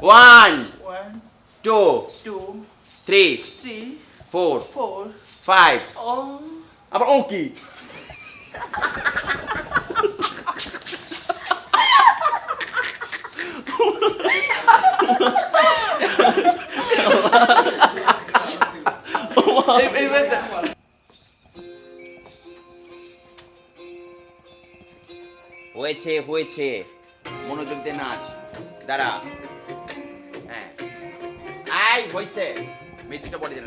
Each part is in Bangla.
One one two two three three four four five ও আবার ও কি হয়েছে হয়েছে। মনোযোগ দিয়ে নাচ। দাঁড়া। আই হইছে। মিউজিকটা পড়ে দেন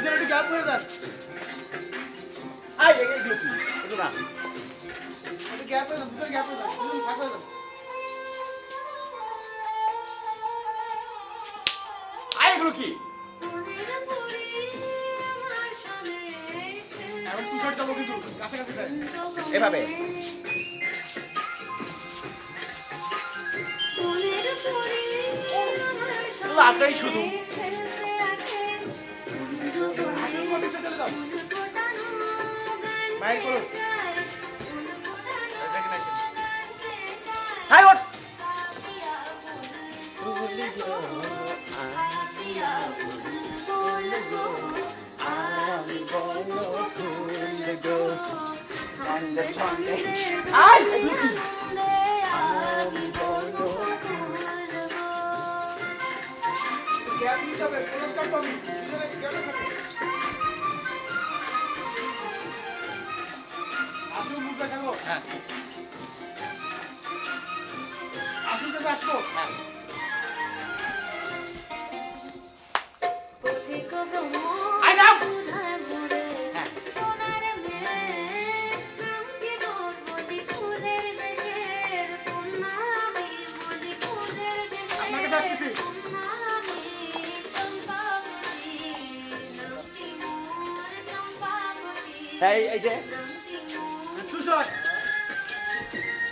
দুজন একটু গ্যাপ হয়ে যান আই এগুলো কি এগুলো না একটু গ্যাপ হয়ে যান দুজন গ্যাপ হয়ে যান দুজন ফাঁক হয়ে যান আই এগুলো কি? মনের পুরী আসনে আই এগুলো কি গ্যাপ নিতে হবে কোনো কাজ এই এই যে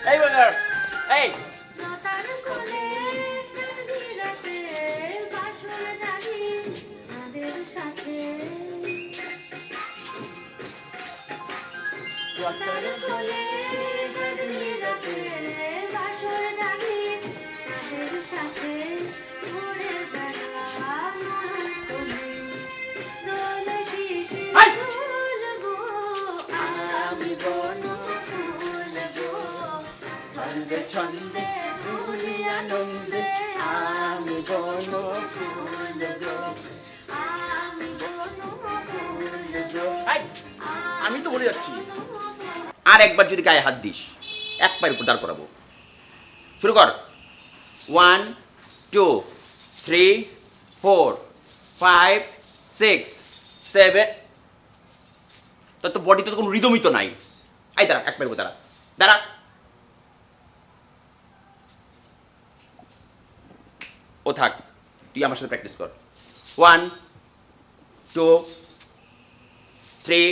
এই ব্রাদার এই হাই ছন্দে ছন্দে দুলি আনন্দে আমি বন হাই আমি তো বলে যাচ্ছি। আর একবার যদি গায়ে হাত দিস, এক পায়ের উপর দাঁড় করাবো। শুরু কর। One two three four five six seven তোর তো বডিতে তো কোনো রিদমই তো নাই। আই দাঁড়া, এক পায়ের উপর দাঁড়া। দাঁড়া। ও থাক, তুই আমার সাথে প্র্যাকটিস কর। One two three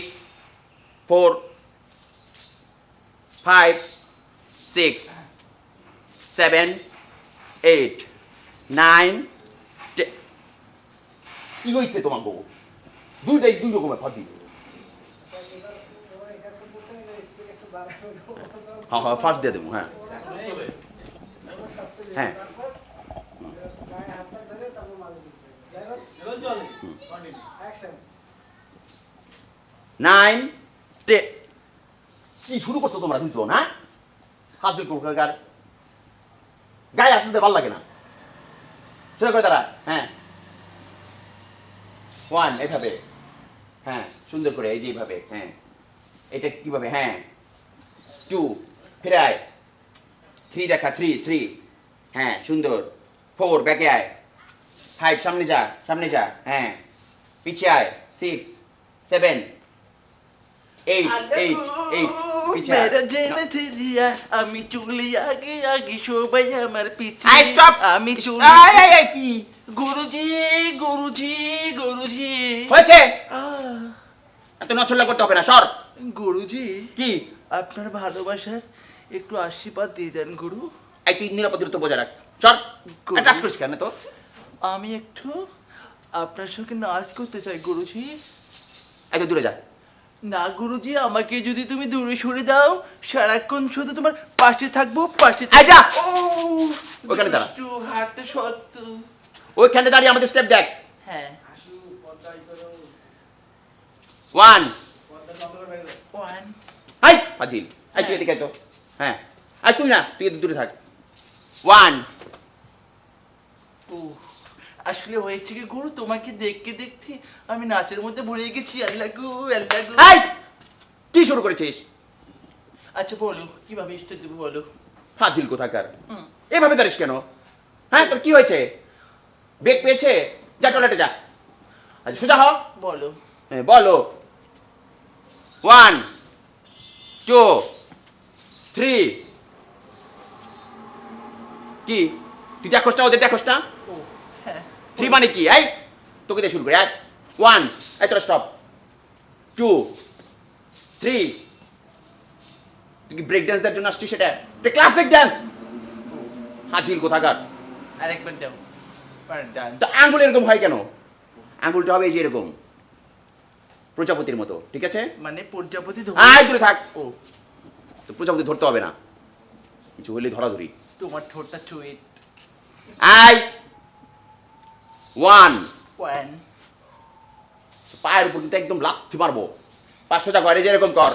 four five six seven eight nine কি হয়েছে তোমার বউ? দুইটাই দুই রকমের ফাঁকি। হ্যাঁ হ্যাঁ ফার্স্ট দিয়ে দেবো হ্যাঁ। হ্যাঁ। নাইন টেন কি শুরু করছ তোমরা দুজন হ্যাঁ? হাত জোর করো কার গায়ে আপনাদের ভালো লাগে না। সোজা করে দাঁড়া হ্যাঁ। ওয়ান এভাবে হ্যাঁ সুন্দর করে এই যে এইভাবে। হ্যাঁ। এটা কীভাবে? হ্যাঁ। টু ফিরে আয়। থ্রি দেখা থ্রি থ্রি হ্যাঁ সুন্দর। ফোর ব্যাকে আয়। ফাইভ সামনে যা সামনে যা। হ্যাঁ। পিছিয়ে আয় six seven eight eight eight পিছিয়ে আয়। মেরা জেনে থেলিয়া আমি চুলি আগে আগে সবাই আমার পিছে আয় স্টপ আমি চুলি আয় আয় আয় কি গুরুজি গুরুজি গুরুজি হয়েছে আহ, এত নচল্লা করতে হবে না সর। গুরুজি কি? আপনার ভালোবাসার একটু আশীর্বাদ দিয়ে দেন গুরু। এই তুই নিরাপদ দূরত্ব বজায় রাখ। সর। করিস কেন তো? আমি একটু আপনার সঙ্গে নাচ করতে চাই গুরুজি। এত দূরে যা। না গুরুজি আমাকে যদি তুমি দূরে সরে দাও সারাক্ষণ শুধু তোমার পাশে থাকব পাশে যা। ওখানে দাঁড়া। হাঁটতে সত্য। ওইখানে দাঁড়িয়ে আমাদের স্টেপ দেখ। হ্যাঁ। আসু ওয়ান ওয়ান হাই ফাজিল আই তুই এদিকে তো। হ্যাঁ। আই তুই না তুই একটু দূরে থাক। ওয়ান ও আসলে হয়েছে কি গুরু? তোমাকে দেখতে দেখতে আমি নাচের মধ্যে ভরে গেছি। আল্লাহ গু আল্লাহ গু। হাই কি শুরু করেছিস? আচ্ছা বলো কীভাবে স্টেপ দেবো বলো? ফাজিল কোথাকার। এভাবে দাঁড়িস কেন? হ্যাঁ তোর কি হয়েছে? বেগ পেয়েছে? যা টয়লেটে যা। আচ্ছা সোজা হ। বলো। হ্যাঁ, বলো। ওয়ান টু থ্রি কি? তুই দেখোস না ওদের দেখোস না থ্রি মানে কি? এই তোকে দিয়ে শুরু করি। এক ওয়ান এই তোরা স্টপ টু থ্রি তুই কি ব্রেক দেওয়ার জন্য আসছিস সেটা? এটা ক্লাসিক ডান্স হাজিল কোথাকার? আরেকবার দাও। তো আঙ্গুল এরকম হয় কেন? আঙ্গুলটা হবে এই যে এরকম। প্রজাপতির মতো ঠিক আছে? মানে প্রজাপতি আয় দূরে থাক। ও। তো প্রজাপতি ধরতে হবে না। কিছু হলে ধরাধরি। তোমার ঠোঁটটা চুইট আয়! ওয়ান ওয়ান পায়ের উপর কিন্তু একদম লাথি মারবো। পাঁচশোটা ঘরে যে এরকম কর।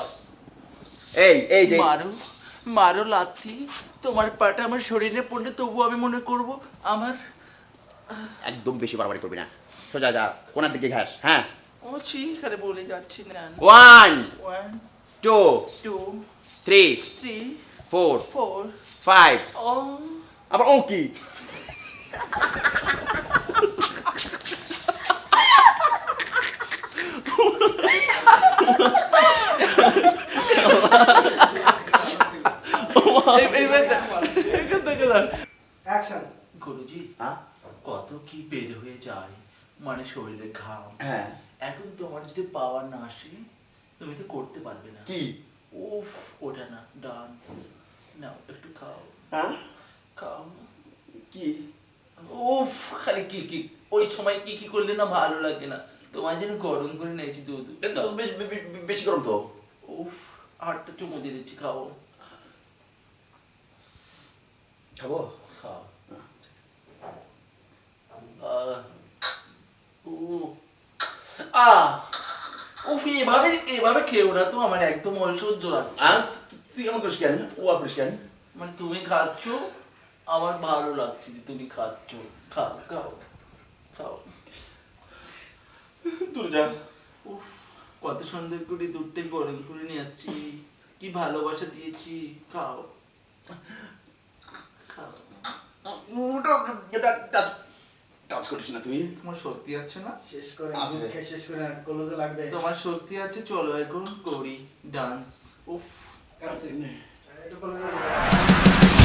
এই এই যে। মারো মারো লাথি। তোমার পাটা আমার শরীরে পড়লে তবু আমি মনে করব আমার একদম বেশি বাড়াবাড়ি করবি না। সোজা যা কোনার দিকে ঘাস হ্যাঁ? ও শিখারে বলে যাচ্ছি না। One one two two three three four four five ও আবার ও কি? গুরুজি কত কি বের হয়ে যায়? মানে শরীরে ঘাম। হ্যাঁ। এখন তোমার যদি পাওয়ার না আসে তুমি তো করতে পারবে না। কি? উফ ওটা না ডান্স নাও একটু খাও। হ্যাঁ? খাও। কি? উফ খালি কি কি? ওই সময় কি কি করলে না ভালো লাগে না? তোমার জন্য গরম করে নিয়েছি দুধ বেশ- বেশি গরম তো। উফ হাতটা চুমু দিয়ে দিচ্ছি খাও। খাব? খাও। উফ, এভাবে এভাবে খেও না তো আমার একদম অসহ্য লাগছে। আর তুই কেমন করিস কেন? ও আর করিস কেন? মানে তুমি খাচ্ছ আমার ভালো লাগছে যে তুমি খাচ্ছ। খাও খাও। খাও তুই যা। উফ কত সুন্দর করে দুধটা গরম করে নিয়ে আসছি। কি ভালোবাসা দিয়েছি। খাও। খাও। টাচ করিস না তুই। তোমার শক্তি আছে না? শেষ করে আছে। শেষ করে কলেজে লাগবে। তোমার শক্তি আছে চলো এখন করি ডান্স। উফ। কলেজে